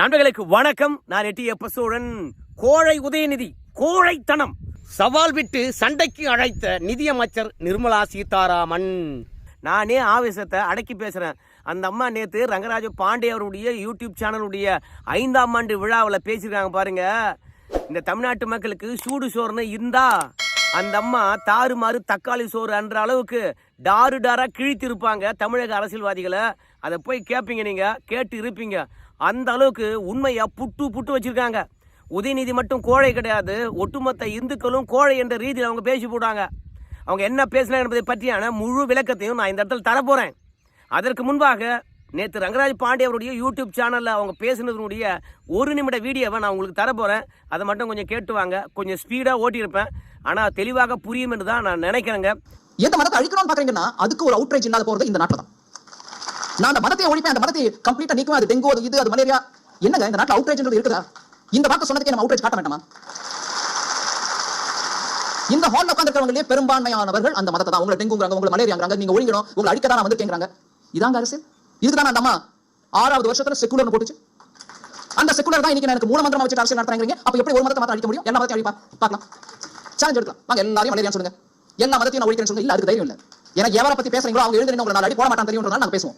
நண்பர்களுக்கு வணக்கம். நான் எட்டி எப்பசோழன் கோழை உதயநிதி கோழைத்தனம். சவால் விட்டு சண்டைக்கு அழைத்த நிதியமைச்சர் நிர்மலா சீதாராமன். நானே ஆவேசத்தை அடக்கி பேசுறேன். அந்த அம்மா நேற்று ரங்கராஜ பாண்டே அவருடைய யூடியூப் சேனலுடைய ஐந்தாம் ஆண்டு விழாவில் பேசியிருக்காங்க பாருங்க. இந்த தமிழ்நாட்டு மக்களுக்கு சூடு சோறுன்னு இருந்தா அந்த அம்மா தாறுமாறு தக்காளி சோறு அன்ற அளவுக்கு டாரு டாரா கிழித்திருப்பாங்க தமிழக அரசியல்வாதிகளை. அதை போய் கேட்பீங்க நீங்க கேட்டு இருப்பீங்க. அந்த அளவுக்கு உண்மையாக புட்டு புட்டு வச்சுருக்காங்க. உதயநிதி மட்டும் கோழை கிடையாது ஒட்டுமொத்த இந்துக்களும் கோழை என்ற ரீதியில் அவங்க பேசி போட்டாங்க அவங்க என்ன பேசினாங்க என்பதை பற்றியான முழு விளக்கத்தையும் நான் இந்த இடத்துல தரப்போகிறேன் அதற்கு முன்பாக நேற்று ரங்கராஜ் பாண்டே அவருடைய யூடியூப் சேனலில் அவங்க பேசினதனுடைய ஒரு நிமிட வீடியோவை நான் உங்களுக்கு தரப்போகிறேன் அதை மட்டும் கொஞ்சம் கேட்டு வாங்க. கொஞ்சம் ஸ்பீடாக ஓட்டியிருப்பேன். ஆனால் தெளிவாக புரியும் என்று தான் நான் நினைக்கிறேங்க. எந்த மதத்தை அழிக்கணும்னு பார்க்குறீங்கன்னா அதுக்கு ஒரு அவுட்ரேஜ் இல்லாத போகிறது இந்த நாட்டில் தான் நான் அந்த மதத்தை ஒழிப்பேன் அந்த மதத்தை கம்ப்ளீட்டா நீக்குவேன். அது டெங்கு அது இது அது மலேரியா. என்னங்க இந்த நாட்டில் அவுட்ரேஜ்ன்றது இருக்குதா? இந்த வார்த்தை சொன்னதுக்கே நம்ம அவுட்ரேஜ் காட்ட வேண்டாமா? இந்த ஹால்ல உட்காந்துருக்கவங்களே பெரும்பான்மையானவர்கள் அந்த மதத்தை தான். உங்களை டெங்குங்கிறாங்க உங்களை மலேரியாங்கிறாங்க நீங்க ஒழிக்கணும் உங்களை அடிக்க தான் வந்து இதாங்க அரசு. இதுதான் தான் அந்த அம்மா? ஆறாவது வருஷத்துல செக்குலர்னு போட்டுச்சு. அந்த செக்குலர் தான் இன்னைக்கு எனக்கு மூலமந்திரமா வச்சு அரசியல் நடத்துறாங்க அப்ப எப்படி ஒரு மதத்தை மாத்திரம் அழிக்க முடியும்? எல்லா மதத்தையும் அழிப்பா பார்க்கலாம். சேலஞ்ச் எடுக்கலாம். வாங்க எல்லாரையும் மலேரியா சொல்லுங்க. எல்லா மதத்தையும் நான் ஒழிக்கிறேன் சொல்லுங்க? இல்ல அதுக்கு தைரியம் இல்லை. ஏன்னா எவரை பத்தி பேசுறீங்களோ அவங்க எழுந்து உங்களை நாலு அடி போட மாட்டான் தெரியும்ன்றதால நாங்க பேசுவோம்.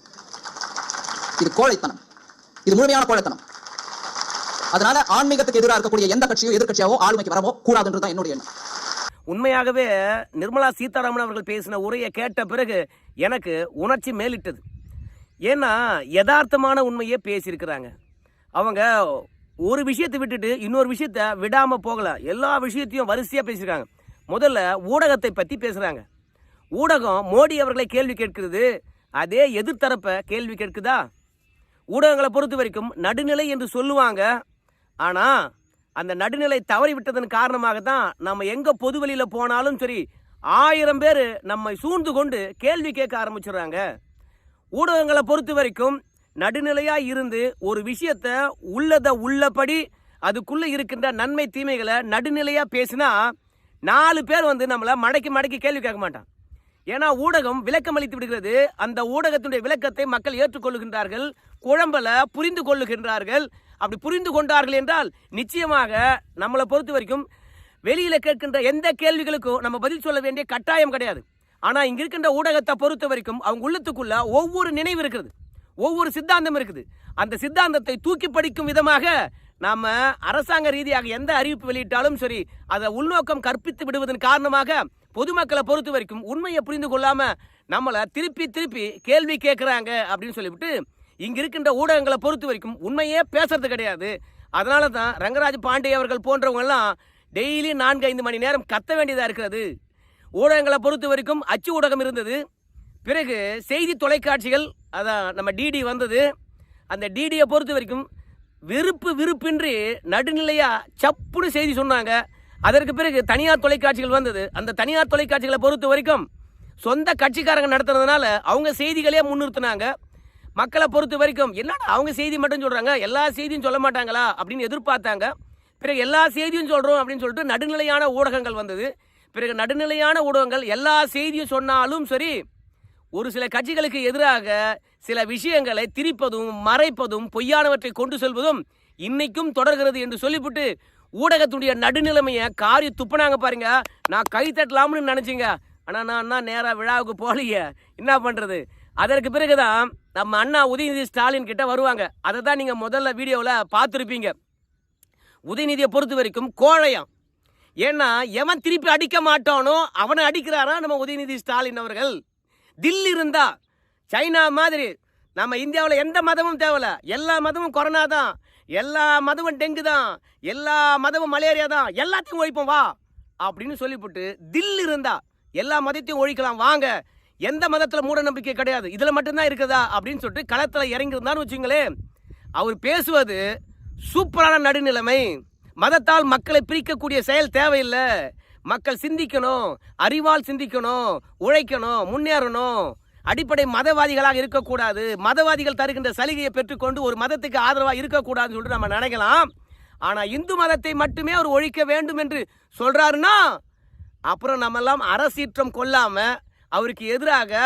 இது கோழைத்தனம். இது முழுமையான கோழைத்தனம். அதனால ஆன்மீகத்துக்கு எதிராக இருக்கக்கூடிய எந்த கட்சியோ எதிர்கட்சியாவோ ஆளுமைக்கு வரவோ கூடாதுன்றது தான் என்னுடைய எண்ணம். உண்மையாகவே நிர்மலா சீதாராமன் அவர்கள் பேசின உரையை கேட்ட பிறகு எனக்கு உணர்ச்சி மேலிட்டது. ஏன்னா யதார்த்தமான உண்மையே பேசியிருக்கிறாங்க. அவங்க ஒரு விஷயத்தை விட்டுட்டு இன்னொரு விஷயத்த விடாம போகலை. எல்லா விஷயத்தையும் வரிசையா பேசியிருக்காங்க. முதல்ல ஊடகத்தை பத்தி பேசுகிறாங்க ஊடகம் மோடி அவர்களை கேள்வி கேட்கிறது. அதே எதிர்த்தரப்பை கேள்வி கேட்குதா? ஊடகங்களை பொறுத்த வரைக்கும் நடுநிலை என்று சொல்லுவாங்க. ஆனால் அந்த நடுநிலை தவறி விட்டதன் காரணமாக தான் நம்ம எங்கே பொது வெளியில் போனாலும் சரி ஆயிரம் பேர் நம்மை சூழ்ந்து கொண்டு கேள்வி கேட்க ஆரம்பிச்சிடுறாங்க. ஊடகங்களை பொறுத்த வரைக்கும் நடுநிலையாக இருந்து ஒரு விஷயத்த உள்ளதை உள்ளபடி அதுக்குள்ளே இருக்கின்ற நன்மை தீமைகளை நடுநிலையாக பேசினா நாலு பேர் வந்து நம்மளை மடக்கி மடக்கி கேள்வி கேட்க மாட்டான். ஏன்னா ஊடகம் விளக்கம் அளித்து விடுகிறது. அந்த ஊடகத்தினுடைய விளக்கத்தை மக்கள் ஏற்றுக்கொள்ளுகின்றார்கள் குழம்பல புரிந்து கொள்ளுகின்றார்கள். அப்படி புரிந்து கொண்டார்கள் என்றால் நிச்சயமாக நம்மளை பொறுத்த வரைக்கும் வெளியில் கேட்கின்ற எந்த கேள்விகளுக்கும் நம்ம பதில் சொல்ல வேண்டிய கட்டாயம் கிடையாது. ஆனால் இங்கே இருக்கின்ற ஊடகத்தை பொறுத்த வரைக்கும் அவங்க உள்ளத்துக்குள்ள ஒவ்வொரு நினைவு இருக்குது. ஒவ்வொரு சித்தாந்தம் இருக்குது. அந்த சித்தாந்தத்தை தூக்கி படிக்கும் விதமாக நாம் அரசாங்க ரீதியாக எந்த அறிவிப்பு வெளியிட்டாலும் சரி அதை உள்நோக்கம் கற்பித்து விடுவதன் காரணமாக பொதுமக்களை பொறுத்த வரைக்கும் உண்மையை புரிந்து கொள்ளாமல் நம்மளை திருப்பி திருப்பி கேள்வி கேட்குறாங்க அப்படின்னு சொல்லிவிட்டு இங்கே இருக்கின்ற ஊடகங்களை பொறுத்த வரைக்கும் உண்மையே பேசுறது கிடையாது. அதனால தான் ரங்கராஜ் பாண்டே அவர்கள் போன்றவங்கள்லாம் டெய்லி நான்கு ஐந்து மணி நேரம் கத்த வேண்டியதாக இருக்கிறது. ஊடகங்களை பொறுத்த வரைக்கும் அச்சு ஊடகம் இருந்தது. பிறகு செய்தி தொலைக்காட்சிகள் அதான் நம்ம டிடி வந்தது. அந்த டிடியை பொறுத்த வரைக்கும் விருப்பு விருப்பின்றி நடுநிலையாக சப்புன்னு செய்தி சொன்னாங்க. அதற்கு பிறகு தனியார் தொலைக்காட்சிகள் வந்தது. அந்த தனியார் தொலைக்காட்சிகளை பொறுத்த வரைக்கும் சொந்த கட்சிக்காரங்க நடத்துறதுனால அவங்க செய்திகளே முன்னிறுத்தினாங்க. மக்களை பொறுத்த வரைக்கும் என்னடா அவங்க செய்தி மட்டும் சொல்கிறாங்க எல்லா செய்தியும் சொல்ல மாட்டாங்களா? அப்படின்னு எதிர்பார்த்தாங்க. பிறகு எல்லா செய்தியும் சொல்கிறோம் அப்படின்னு சொல்லிட்டு நடுநிலையான ஊடகங்கள் வந்தது. பிறகு நடுநிலையான ஊடகங்கள் எல்லா செய்தியும் சொன்னாலும் சரி ஒரு சில கட்சிகளுக்கு எதிராக சில விஷயங்களை திரிப்பதும் மறைப்பதும் பொய்யானவற்றை கொண்டு செல்வதும் இன்னைக்கும் தொடர்கிறது என்று சொல்லிவிட்டு ஊடகத்துடைய நடுநிலைமையை காரி துப்புனாங்க பாருங்க. நான் கை தட்டலாம்னு நினச்சிங்க. ஆனா நான் அண்ணா நேரா விழாவுக்கு போகலையே. என்ன பண்றது? அதற்கு பிறகுதான் நம்ம அண்ணா உதயநிதி ஸ்டாலின் கிட்ட வருவாங்க. அதை தான் நீங்க முதல்ல வீடியோவில் பார்த்துருப்பீங்க. உதயநிதியை பொறுத்த வரைக்கும் கோழையாம். ஏன்னா எவன் திருப்பி அடிக்க மாட்டானோ அவனை அடிக்கிறாரா நம்ம உதயநிதி ஸ்டாலின் அவர்கள். தில்லி இருந்தா சைனா மாதிரி நம்ம இந்தியாவில் எந்த மதமும் தேவையில்ல எல்லா மதமும் கொரோனா தான். எல்லா மதமும் டெங்கு தான் எல்லா மதமும் மலேரியா தான் எல்லாத்தையும் ஒழிப்போம் வா. அப்படின்னு சொல்லிவிட்டு தில் இருந்தா எல்லா மதத்தையும் ஒழிக்கலாம் வாங்க. எந்த மதத்தில் மூட நம்பிக்கை கிடையாது இதில் மட்டும்தான் இருக்குதா? அப்படின்னு சொல்லிட்டு களத்தில் இறங்கியிருந்தான்னு வச்சுங்களேன் அவர் பேசுவது சூப்பரான நடுநிலைமை. மதத்தால் மக்களை பிரிக்கக்கூடிய செயல் தேவையில்லை. மக்கள் சிந்திக்கணும் அறிவால் சிந்திக்கணும் உழைக்கணும் முன்னேறணும். அடிப்படை மதவாதிகளாக இருக்கக்கூடாது. மதவாதிகள் தருகின்ற சலுகையை பெற்றுக்கொண்டு ஒரு மதத்துக்கு ஆதரவாக இருக்கக்கூடாதுன்னு சொல்லிட்டு நம்ம நினைக்கலாம். ஆனால் இந்து மதத்தை மட்டுமே அவர் ஒழிக்க வேண்டும் என்று சொல்கிறாருன்னா அப்புறம் நம்மெல்லாம் அரசீற்றம் கொள்ளாமல் அவருக்கு எதிராக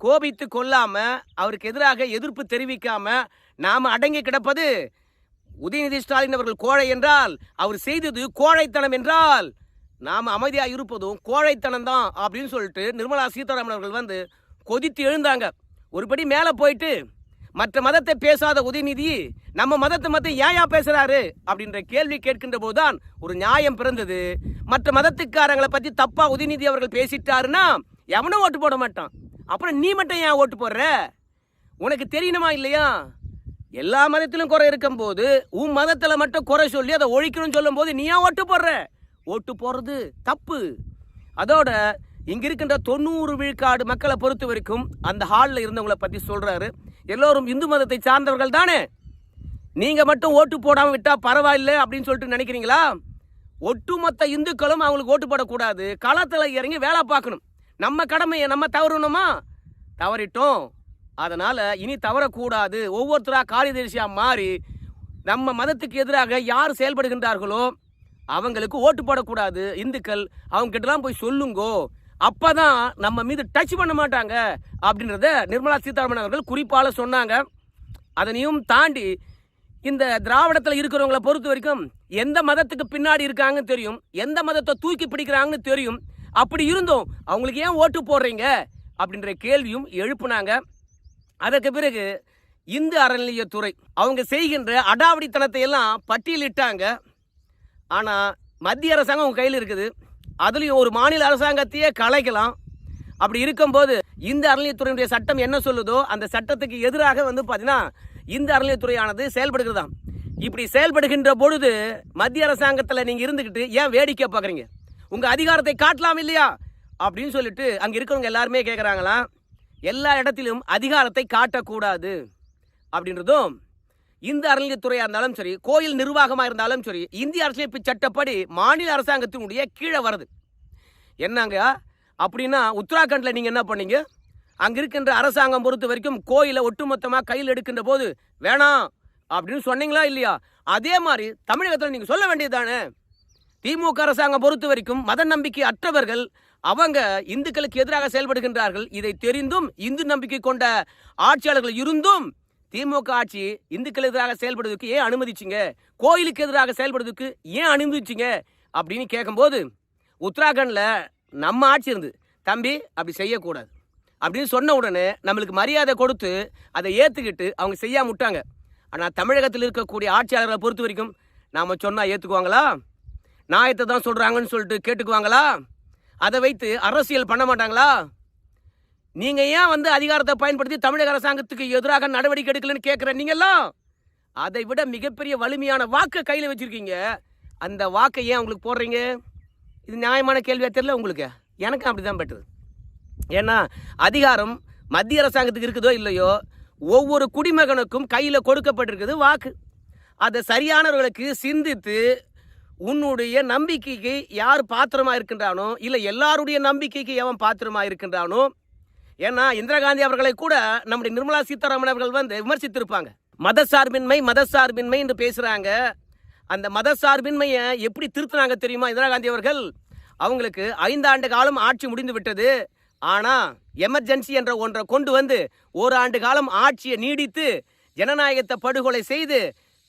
கோபித்து கொள்ளாமல் அவருக்கு எதிராக எதிர்ப்பு தெரிவிக்காமல் நாம் அடங்கி கிடப்பது உதயநிதி ஸ்டாலின் அவர்கள் கோழை என்றால் அவர் செய்தது கோழைத்தனம் என்றால் நாம் அமைதியாக இருப்பதும் கோழைத்தனம் தான் அப்படின்னு சொல்லிட்டு நிர்மலா சீதாராமன் அவர்கள் வந்து கொதித்து எழுந்தாங்க. ஒருபடி மேலே போயிட்டு மற்ற மதத்தை பேசாத உதயநிதி நம்ம மதத்தை மட்டும் ஏன் ஏன் பேசுறாரு? அப்படின்ற கேள்வி கேட்கின்ற போதுதான் ஒரு நியாயம் பிறந்தது. மற்ற மதத்துக்காரங்களை பத்தி தப்பா உதயநிதி அவர்கள் பேசிட்டாருன்னா எவனும் ஓட்டு போட மாட்டான். அப்புறம் நீ மட்டும் ஏன் ஓட்டு போடுற? உனக்கு தெரியணுமா இல்லையா? எல்லா மதத்திலும் குறை இருக்கும் போது உன் மதத்துல மட்டும் குறை சொல்லி அதை ஒழிக்கணும்னு சொல்லும்போது நீ ஏன் ஓட்டு போடுற? ஓட்டு போடுறது தப்பு. அதோட இங்க இருக்கின்ற தொண்ணூறு விழுக்காடு மக்களை பொறுத்த வரைக்கும் அந்த ஹாலில் இருந்தவங்களை பத்தி சொல்றாரு. எல்லோரும் இந்து மதத்தை சார்ந்தவர்கள் தானே? நீங்க மட்டும் ஓட்டு போடாம விட்டா பரவாயில்லை அப்படின்னு சொல்லிட்டு நினைக்கிறீங்களா? ஒட்டுமொத்த இந்துக்களும் அவங்களுக்கு ஓட்டு போடக்கூடாது. களத்தில் இறங்கி வேலை பார்க்கணும். நம்ம கடமையை நம்ம தவறணுமா? தவறிட்டோம். அதனால் இனி தவறக்கூடாது. ஒவ்வொருத்தராக காரியதரிசியா மாறி நம்ம மதத்துக்கு எதிராக யார் செயல்படுகின்றார்களோ அவங்களுக்கு ஓட்டு போடக்கூடாது. இந்துக்கள் அவங்ககிட்டலாம் போய் சொல்லுங்கோ. அப்பதான் நம்ம மீது டச் பண்ண மாட்டாங்க அப்படின்றத நிர்மலா சீதாராமன் அவர்கள் குறிப்பால சொன்னாங்க. அதனையும் தாண்டி இந்த திராவிடத்தில் இருக்கிறவங்கள பொறுத்த வரைக்கும் எந்த மதத்துக்கு பின்னாடி இருக்காங்கன்னு தெரியும் எந்த மதத்தை தூக்கி பிடிக்கிறாங்கன்னு தெரியும். அப்படி இருந்தும் அவங்களுக்கு ஏன் ஓட்டு போடுறீங்க அப்படின்ற கேள்வியும் எழுப்புனாங்க. அதற்கு பிறகு இந்து அறநிலையத்துறை அவங்க செய்கின்ற அடாவடித்தனத்தை எல்லாம் பட்டியலிட்டாங்க. ஆனால் மத்திய அரசாங்கம் அவங்க கையில் இருக்குது. அதுலேயும் ஒரு மாநில அரசாங்கத்தையே கலைக்கலாம். அப்படி இருக்கும்போது இந்த அறநிலையத்துறையினுடைய சட்டம் என்ன சொல்லுதோ அந்த சட்டத்துக்கு எதிராக வந்து பார்த்தீங்கன்னா இந்த அறநிலையத்துறையானது செயல்படுகிறதாம். இப்படி செயல்படுகின்ற பொழுது மத்திய அரசாங்கத்தில் நீங்கள் இருந்துக்கிட்டு ஏன் வேடிக்கை பார்க்குறீங்க உங்கள் அதிகாரத்தை காட்டலாம் இல்லையா? அப்படின்னு சொல்லிட்டு அங்கே இருக்கிறவங்க எல்லாருமே கேட்குறாங்களாம் எல்லா இடத்திலும் அதிகாரத்தை காட்டக்கூடாது. அப்படின்றதும் இந்த அறநிலையத்துறையா இருந்தாலும் சரி கோயில் நிர்வாகமாக இருந்தாலும் சரி இந்திய அரசியலமைப்பு சட்டப்படி மாநில அரசாங்கத்தினுடைய கீழே வருது. என்னங்க? அப்படின்னா உத்தராகண்டில் நீங்கள் என்ன பண்ணீங்க? அங்கே இருக்கின்ற அரசாங்கம் பொறுத்த வரைக்கும் கோயிலை ஒட்டுமொத்தமாக கையில் எடுக்கின்ற போது வேணாம் அப்படின்னு சொன்னீங்களா இல்லையா? அதே மாதிரி தமிழகத்தில் நீங்கள் சொல்ல வேண்டியதுதானே? திமுக அரசாங்கம் பொறுத்த வரைக்கும் மத நம்பிக்கை அற்றவர்கள் அவங்க இந்துக்களுக்கு எதிராக செயல்படுகின்றார்கள். இதை தெரிந்தும் இந்து நம்பிக்கை கொண்ட ஆட்சியாளர்கள் இருந்தும் திமுக ஆட்சி இந்துக்கள் எதிராக செயல்படுவதற்கு ஏன் அனுமதிச்சிங்க? கோயிலுக்கு எதிராக செயல்படுவதற்கு ஏன் அனுமதிச்சிங்க? அப்படின்னு கேட்கும்போது உத்தராகண்டில் நம்ம ஆட்சி இருந்து தம்பி அப்படி செய்யக்கூடாது. அப்படின்னு சொன்ன உடனே நம்மளுக்கு மரியாதை கொடுத்து அதை ஏற்றுக்கிட்டு அவங்க செய்யாம விட்டாங்க. ஆனால் தமிழகத்தில் இருக்கக்கூடிய ஆட்சியாளர்களை பொறுத்த வரைக்கும் நாம் சொன்னால் ஏற்றுக்குவாங்களா நாயத்தை தான் சொல்கிறாங்கன்னு சொல்லிட்டு கேட்டுக்குவாங்களா? அதை வைத்து அரசியல் பண்ண மாட்டாங்களா? நீங்கள் ஏன் வந்து அதிகாரத்தை பயன்படுத்தி தமிழக அரசாங்கத்துக்கு எதிராக நடவடிக்கை எடுக்கலன்னு கேட்குற நீங்கெல்லாம் அதை விட மிகப்பெரிய வலிமையான வாக்கை கையில் வச்சுருக்கீங்க. அந்த வாக்கை ஏன் உங்களுக்கு போடுறீங்க? இது நியாயமான கேள்வியாக தெரியல உங்களுக்கு? எனக்கும் அப்படி தான் ஏன்னா அதிகாரம் மத்திய அரசாங்கத்துக்கு இருக்குதோ இல்லையோ ஒவ்வொரு குடிமகனுக்கும் கையில் கொடுக்கப்பட்டிருக்குது வாக்கு. அதை சரியானவர்களுக்கு சிந்தித்து உன்னுடைய நம்பிக்கைக்கு யார் பாத்திரமா இருக்கின்றானோ இல்லை எல்லாருடைய நம்பிக்கைக்கு எவன் பாத்திரமா இருக்கின்றானோ ஏன்னா இந்திரா காந்தி அவர்களை கூட நம்முடைய நிர்மலா சீதாராமன் அவர்கள் வந்து விமர்சித்திருப்பாங்க. மதசார்பின்மை மதசார்பின்மை என்று பேசுகிறாங்க அந்த மதசார்பின்மையை எப்படி திருத்தினாங்க தெரியுமா இந்திரா காந்தி அவர்கள்? அவங்களுக்கு ஐந்து ஆண்டு காலம் ஆட்சி முடிந்து விட்டது. ஆனால் எமர்ஜென்சி என்ற ஒன்றை கொண்டு வந்து ஒரு ஆண்டு காலம் ஆட்சியை நீடித்து ஜனநாயகத்தை படுகொலை செய்து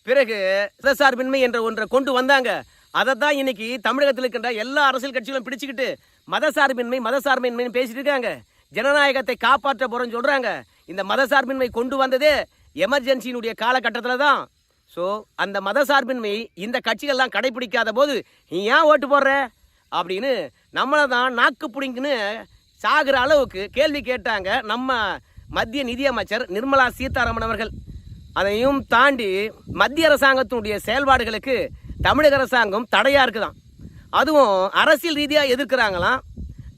பிறகு மதசார்பின்மை என்ற ஒன்றை கொண்டு வந்தாங்க. அதை தான் இன்னைக்கு தமிழகத்தில் இருக்கின்ற எல்லா அரசியல் கட்சிகளும் பிடிச்சிக்கிட்டு மதசார்பின்மை மதசார்பின்மைன்னு பேசிட்டு இருக்காங்க. ஜனநாயகத்தை காப்பாற்ற போகிறோன்னு சொல்கிறாங்க இந்த மதசார்பின்மை கொண்டு வந்ததே எமர்ஜென்சியினுடைய காலகட்டத்தில் தான். ஸோ அந்த மதசார்பின்மை இந்த கட்சிகள்லாம் கடைபிடிக்காத போது நீ ஏன் ஓட்டு போடுற? அப்படின்னு நம்மளை தான் நாக்கு பிடிங்கன்னு சாகிற அளவுக்கு கேள்வி கேட்டாங்க நம்ம மத்திய நிதியமைச்சர் நிர்மலா சீதாராமன் அவர்கள். அதையும் தாண்டி மத்திய அரசாங்கத்தினுடைய செயல்பாடுகளுக்கு தமிழக அரசாங்கம் தடையாக இருக்குதான். அதுவும் அரசியல் ரீதியாக எதிர்க்கிறாங்களாம்.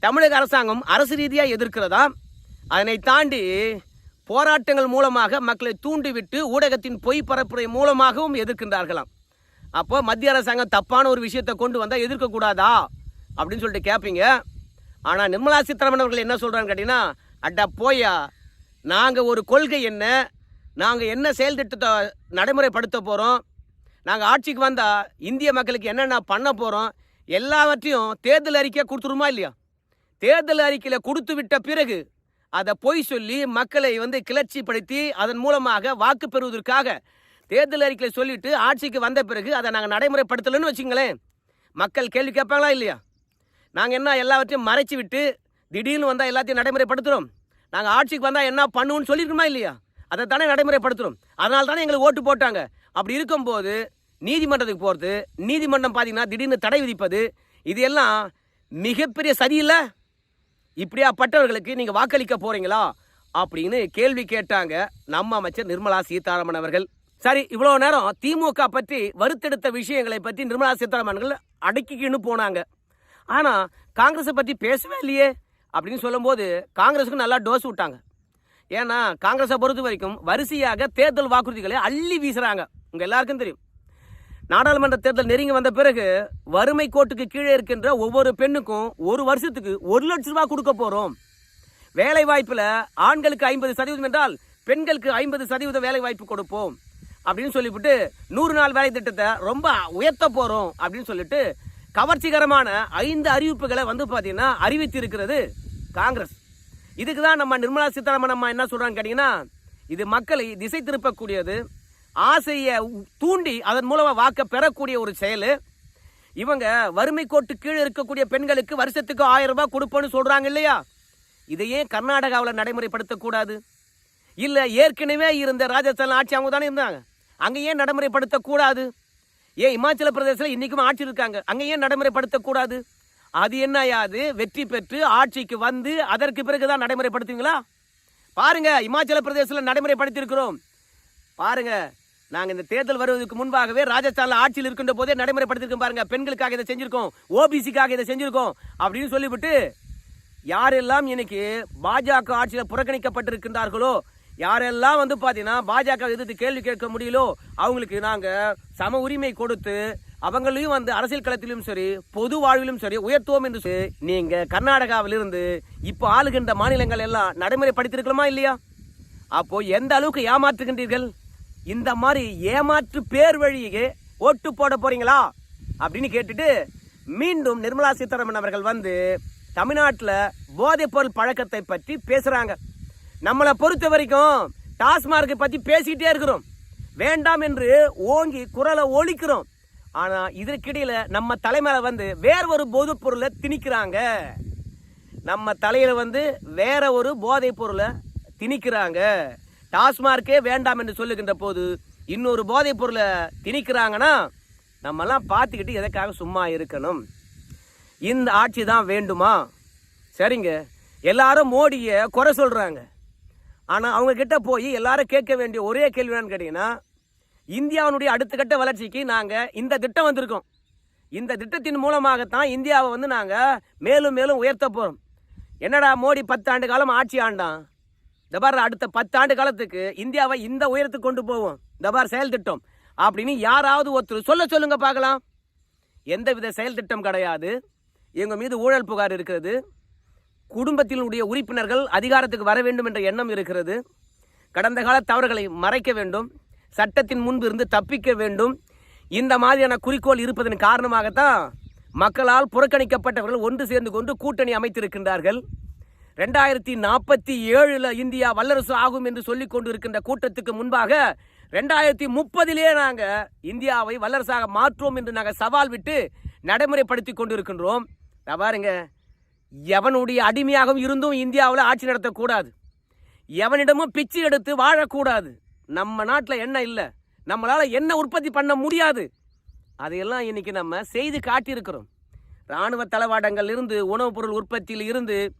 தமிழக அரசாங்கம் அரசு ரீதியாக எதிர்க்கிறதா? அதனை தாண்டி போராட்டங்கள் மூலமாக மக்களை தூண்டிவிட்டு ஊடகத்தின் பொய் பரப்புரை மூலமாகவும் எதிர்க்கின்றார்களாம். அப்போ மத்திய அரசாங்கம் தப்பான ஒரு விஷயத்தை கொண்டு வந்தால் எதிர்க்கக்கூடாதா அப்படின்னு சொல்லிட்டு கேட்பீங்க ஆனால் நிர்மலா சீதாராமன் அவர்கள் என்ன சொல்கிறான்னு கேட்டிங்கன்னா அட்டா போயா நாங்கள் ஒரு கொள்கை என்ன? நாங்கள் என்ன செயல் திட்டத்தை நடைமுறைப்படுத்த போகிறோம் நாங்கள் ஆட்சிக்கு வந்தால் இந்திய மக்களுக்கு என்னென்ன பண்ண போகிறோம் எல்லாவற்றையும் தேர்தல் அறிக்கையாக கொடுத்துருமா இல்லையா? தேர்தல் அறிக்கையில் கொடுத்து விட்ட பிறகு அதை பொய் சொல்லி மக்களை வந்து கிளர்ச்சிப்படுத்தி அதன் மூலமாக வாக்கு பெறுவதற்காக தேர்தல் அறிக்கையில் சொல்லிட்டு ஆட்சிக்கு வந்த பிறகு அதை நாங்கள் நடைமுறைப்படுத்தலைன்னு வச்சுங்களேன். மக்கள் கேள்வி கேட்பாங்களா இல்லையா? நாங்கள் என்ன எல்லாவற்றையும் மறைச்சி விட்டு திடீர்னு வந்தால் எல்லாத்தையும் நடைமுறைப்படுத்துகிறோம் நாங்கள் ஆட்சிக்கு வந்தால் என்ன பண்ணுவோம்னு சொல்லியிருக்கோமா இல்லையா? அதை தானே நடைமுறைப்படுத்துகிறோம் அதனால தானே எங்களுக்கு ஓட்டு போட்டாங்க. அப்படி இருக்கும்போது நீதிமன்றத்துக்கு போகிறது நீதிமன்றம் பார்த்தீங்கன்னா திடீர்னு தடை விதிப்பது இது எல்லாம் மிகப்பெரிய சரியில்லை இப்படியாப்பட்டவர்களுக்கு நீங்கள் வாக்களிக்க போகிறீங்களா அப்படின்னு கேள்வி கேட்டாங்க நம்ம அமைச்சர் நிர்மலா சீதாராமன் அவர்கள். சரி இவ்வளோ நேரம் திமுக பற்றி வருத்தெடுத்த விஷயங்களை பற்றி நிர்மலா சீதாராமன் அவர்கள் அடக்கிக்கின்னு போனாங்க. ஆனால் காங்கிரஸை பற்றி பேசவே இல்லையே அப்படின்னு சொல்லும்போது காங்கிரஸுக்கு நல்லா டோஸ் விட்டாங்க. ஏன்னா காங்கிரஸை பொறுத்த வரைக்கும் வரிசையாக தேர்தல் வாக்குறுதிகளை அள்ளி வீசுகிறாங்க உங்கள் எல்லாருக்கும் தெரியும். நாடாளுமன்ற தேர்தல் நெருங்கி வந்த பிறகு வறுமை கோட்டுக்கு கீழே இருக்கின்ற ஒவ்வொரு பெண்ணுக்கும் ஒரு வருஷத்துக்கு ஒரு லட்ச ரூபாய் கொடுக்க போறோம். வேலை வாய்ப்பில் ஆண்களுக்கு ஐம்பது சதவீதம் என்றால் பெண்களுக்கு ஐம்பது சதவீதம் வேலை வாய்ப்பு கொடுப்போம். அப்படின்னு சொல்லிவிட்டு நூறு நாள் வேலை திட்டத்தை ரொம்ப உயர்த்த போறோம் அப்படின்னு சொல்லிட்டு கவர்ச்சிகரமான ஐந்து அறிவிப்புகளை வந்து பார்த்தீங்கன்னா அறிவித்து இருக்கிறது காங்கிரஸ். இதுக்கு தான் நம்ம நிர்மலா சீதாராமன் அம்மா என்ன சொல்கிறாங்கன்னு கேட்டிங்கன்னா இது மக்களை திசை திருப்பக்கூடியது. ஆசையை தூண்டி அதன் மூலமாக வாக்க பெறக்கூடிய ஒரு செயல். இவங்க வறுமை கோட்டு கீழே இருக்கக்கூடிய பெண்களுக்கு வருஷத்துக்கு ஆயிரம் ரூபாய் கொடுப்போன்னு சொல்கிறாங்க இல்லையா? இதையே கர்நாடகாவில் நடைமுறைப்படுத்தக்கூடாது? இல்லை ஏற்கனவே இருந்த ராஜஸ்தான் ஆட்சி அவங்க தானே இருந்தாங்க. அங்கே ஏன் நடைமுறைப்படுத்தக்கூடாது? ஏன் இமாச்சல பிரதேசத்தில் இன்றைக்கும் ஆட்சி இருக்காங்க. அங்கே ஏன் நடைமுறைப்படுத்தக்கூடாது? அது என்னையாது வெற்றி பெற்று ஆட்சிக்கு வந்து அதற்கு பிறகு தான் நடைமுறைப்படுத்துவீங்களா? பாருங்க இமாச்சல பிரதேசத்தில் நடைமுறைப்படுத்தியிருக்கிறோம். பாருங்க நாங்கள் இந்த தேர்தல் வருவதற்கு முன்பாகவே ராஜஸ்தானில் ஆட்சியில் இருக்கின்ற போதே நடைமுறைப்படுத்திருக்கோம் பாருங்க. பெண்களுக்காக இதை செஞ்சிருக்கோம். ஓபிசிக்காக இதை செஞ்சிருக்கோம் அப்படின்னு சொல்லிவிட்டு யாரெல்லாம் இன்னைக்கு பாஜக ஆட்சியில் புறக்கணிக்கப்பட்டிருக்கின்றார்களோ யாரெல்லாம் வந்து பார்த்தீங்கன்னா பாஜக எதிர்த்து கேள்வி கேட்க முடியலோ அவங்களுக்கு நாங்கள் சம உரிமை கொடுத்து அவங்களையும் வந்து அரசியல் களத்திலும் சரி பொது வாழ்விலும் சரி உயர்த்துவோம் என்று நீங்கள் நீங்க கர்நாடகாவிலிருந்து இப்போ ஆளுகின்ற மாநிலங்கள் எல்லாம் நடைமுறைப்படுத்தியிருக்கலாமா இல்லையா? அப்போ எந்த அளவுக்கு ஏமாற்றுகின்றீர்கள்? இந்த மாதிரி ஏமாற்று பேர் வழியே ஓட்டு போட போறீங்களா? அப்படின்னு கேட்டுட்டு மீண்டும் நிர்மலா சீதாராமன் அவர்கள் வந்து தமிழ்நாட்டில் போதைப் பொருள் பழக்கத்தை பற்றி பேசுறாங்க. நம்மளை பொறுத்த வரைக்கும் டாஸ்மார்க்கை பற்றி பேசிக்கிட்டே இருக்கிறோம். வேண்டாம் என்று ஓங்கி குரலை ஒழிக்கிறோம். ஆனால் இதற்கிடையில் நம்ம தலைமையில வந்து வேற ஒரு போதைப் பொருளை திணிக்கிறாங்க. நம்ம தலையில் வந்து வேற ஒரு போதைப் பொருளை திணிக்கிறாங்க. டாஸ்மார்க்கே வேண்டாம் என்று சொல்லுகின்ற போது இன்னொரு போதைப் பொருளை திணிக்கிறாங்கன்னா நம்மெல்லாம் பார்த்துக்கிட்டு எதற்காக சும்மா இருக்கணும்? இந்த ஆட்சி தான் வேண்டுமா? சரிங்க. எல்லாரும் மோடியை குறை சொல்கிறாங்க ஆனால் அவங்கக்கிட்ட போய் எல்லாரும் கேட்க வேண்டிய ஒரே கேள்வி என்னன்னு கேட்டிங்கன்னா இந்தியாவினுடைய அடுத்த கட்ட வளர்ச்சிக்கு நாங்கள் இந்த திட்டம் வந்திருக்கோம். இந்த திட்டத்தின் மூலமாகத்தான் இந்தியாவை வந்து நாங்கள் மேலும் மேலும் உயர்த்த போகிறோம் என்னடா மோடி பத்தாண்டு காலம் ஆட்சி ஆண்டான்? இந்த பாரு அடுத்த பத்தாண்டு காலத்துக்கு இந்தியாவை இந்த உயரத்துக்கு கொண்டு போவோம். இந்த பாரு செயல் திட்டம். அப்படின்னு யாராவது ஒருத்தர் சொல்ல சொல்லுங்க பார்க்கலாம். எந்தவித செயல் திட்டம் கிடையாது. எங்கள் மீது ஊழல் புகார் இருக்கிறது. குடும்பத்தினுடைய உறுப்பினர்கள் அதிகாரத்துக்கு வர வேண்டும் என்ற எண்ணம் இருக்கிறது. கடந்த கால தவறுகளை மறைக்க வேண்டும். சட்டத்தின் முன்பு இருந்து தப்பிக்க வேண்டும். இந்த மாதிரியான குறிக்கோள் இருப்பதன் காரணமாகத்தான் மக்களால் புறக்கணிக்கப்பட்டவர்கள் ஒன்று சேர்ந்து கொண்டு கூட்டணி அமைத்திருக்கின்றார்கள். ரெண்டாயிரத்தி நாற்பத்தி ஏழில் இந்தியா வல்லரசு ஆகும் என்று சொல்லிக் கொண்டு இருக்கின்ற கூட்டத்துக்கு முன்பாக ரெண்டாயிரத்தி முப்பதிலே நாங்கள் இந்தியாவை வல்லரசாக மாற்றுவோம் என்று நாங்கள் சவால் விட்டு நடைமுறைப்படுத்தி கொண்டிருக்கின்றோம். இதோ பாருங்க எவனுடைய அடிமையாகவும் இருந்தும் இந்தியாவில் ஆட்சி நடத்தக்கூடாது. எவனிடமும் பிச்சு எடுத்து வாழக்கூடாது. நம்ம நாட்டில் என்ன இல்லை. நம்மளால் என்ன உற்பத்தி பண்ண முடியாது. அதையெல்லாம் இன்னைக்கு நம்ம செய்து காட்டியிருக்கிறோம். இராணுவ தளவாடங்கள் இருந்து உணவுப் பொருள் உற்பத்தியில் இருந்து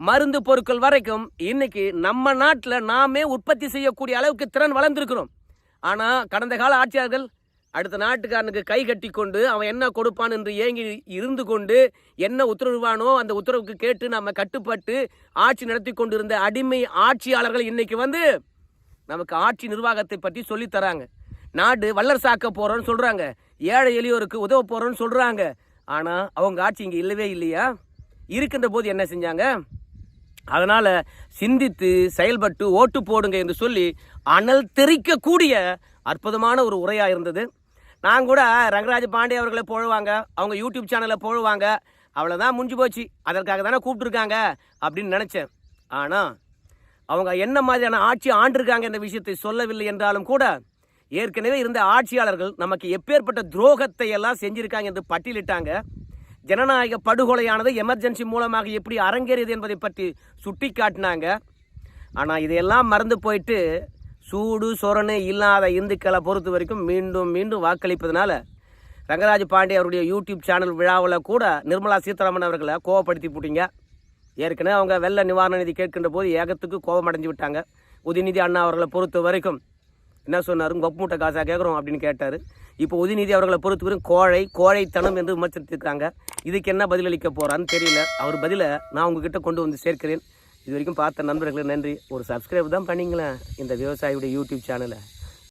மருந்து பொருட்கள் வரைக்கும் இன்னைக்கு நம்ம நாட்டில் நாமே உற்பத்தி செய்யக்கூடிய அளவுக்கு திறன் வளர்ந்துருக்கிறோம். ஆனால் கடந்த கால ஆட்சியாளர்கள் அடுத்த நாட்டுக்காரனுக்கு கை கட்டி கொண்டு அவன் என்ன கொடுப்பான் என்று ஏங்கி இருந்து கொண்டு என்ன உத்தரவுவானோ அந்த உத்தரவுக்கு கேட்டு நம்ம கட்டுப்பட்டு ஆட்சி நடத்தி கொண்டிருந்த அடிமை ஆட்சியாளர்கள் இன்னைக்கு வந்து நமக்கு ஆட்சி நிர்வாகத்தை பற்றி சொல்லித் தராங்க. நாடு வல்லரசாக்க போகிறோன்னு சொல்கிறாங்க ஏழை எளியோருக்கு உதவ போகிறோன்னு சொல்கிறாங்க ஆனால் அவங்க ஆட்சி இங்கே இல்லவே இல்லையா? இருக்கின்ற போது என்ன செஞ்சாங்க? அதனால் சிந்தித்து செயல்பட்டு ஓட்டு போடுங்க என்று சொல்லி அனல் தெறிக்கக்கூடிய அற்புதமான ஒரு உரையாக இருந்தது. நான் கூட ரங்கராஜ பாண்டே அவர்களை போழுவாங்க அவங்க யூடியூப் சேனலில் போழுவாங்க அவ்வளோதான் முடிஞ்சு போச்சு. அதற்காக தானே கூப்பிட்டுருக்காங்க அப்படின்னு நினச்சேன். ஆனால் அவங்க என்ன மாதிரியான ஆட்சி ஆண்டிருக்காங்க என்ற விஷயத்தை சொல்லவில்லை என்றாலும் கூட ஏற்கனவே இருந்த ஆட்சியாளர்கள் நமக்கு எப்பேற்பட்ட துரோகத்தை எல்லாம் செஞ்சுருக்காங்க என்று பட்டியலிட்டாங்க. ஜனநாயக படுகொலையானது எமர்ஜென்சி மூலமாக எப்படி அரங்கேறியது என்பதை பற்றி சுட்டி காட்டினாங்க ஆனால் இதையெல்லாம் மறந்து போயிட்டு சூடு சொரணு இல்லாத இந்துக்களை பொறுத்த வரைக்கும் மீண்டும் மீண்டும் வாக்களிப்பதனால ரங்கராஜ் பாண்டே அவருடைய யூடியூப் சேனல் விழாவில் கூட நிர்மலா சீதாராமன் அவர்களை கோவப்படுத்தி போட்டீங்க. ஏற்கனவே அவங்க வெள்ள நிவாரண நிதி கேட்கின்ற போது ஏகத்துக்கு கோபம் அடைஞ்சு விட்டாங்க. உதயநிதி அண்ணா அவர்களை பொறுத்த வரைக்கும் என்ன சொன்னார்? கொப்பு மூட்டை காசாக கேட்குறோம் அப்படின்னு கேட்டார். இப்போ உதயநிதி அவர்களை பொறுத்த கோழை கோழைத்தனம் என்று விமர்சித்திருக்காங்க இதுக்கு என்ன பதிலளிக்க போகிறான்னு தெரியல. அவர் பதிலை நான் உங்ககிட்ட கொண்டு வந்து சேர்க்கிறேன். இது வரைக்கும் பார்த்த நண்பர்களுக்கு நன்றி. ஒரு சப்ஸ்கிரைப் தான் பண்ணிங்களேன் இந்த விவசாயியுடைய யூடியூப் சேனலை